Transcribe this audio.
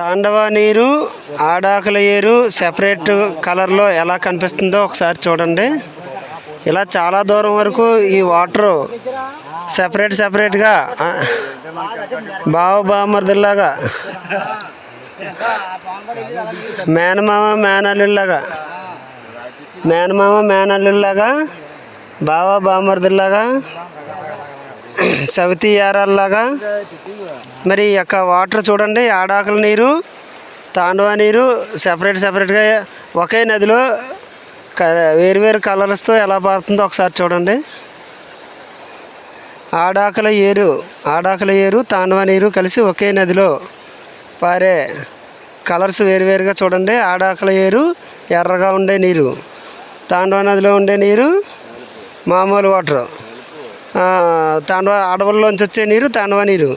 తాండవ నీరు ఆడాకుల ఏరు సెపరేట్ కలర్లో ఎలా కనిపిస్తుందో ఒకసారి చూడండి. ఇలా చాలా దూరం వరకు ఈ వాటరు సెపరేట్ సెపరేట్గా బావ బామర్దుల్లాగా మేనమామ మేనల్లులాగా మేనమామ మేనల్లులాగా బావ బామర్దుల్లాగా సవితి ఏరాల్లాగా మరి యొక్క వాటర్ చూడండి ఆడాకుల నీరు తాండవ నీరు సెపరేట్ సెపరేట్గా ఒకే నదిలో క వేరువేరు కలర్స్తో ఎలా పారుతుందో ఒకసారి చూడండి. ఆడాకుల ఏరు ఆడాకుల ఏరు తాండవ నీరు కలిసి ఒకే నదిలో పారే కలర్స్ వేరువేరుగా చూడండి. ఆడాకుల ఏరు ఎర్రగా ఉండే నీరు తాండవ నదిలో ఉండే నీరు మామూలు వాటర్. తాండవ అడవుల్లోంచి వచ్చే నీరు తాండవ నీరు.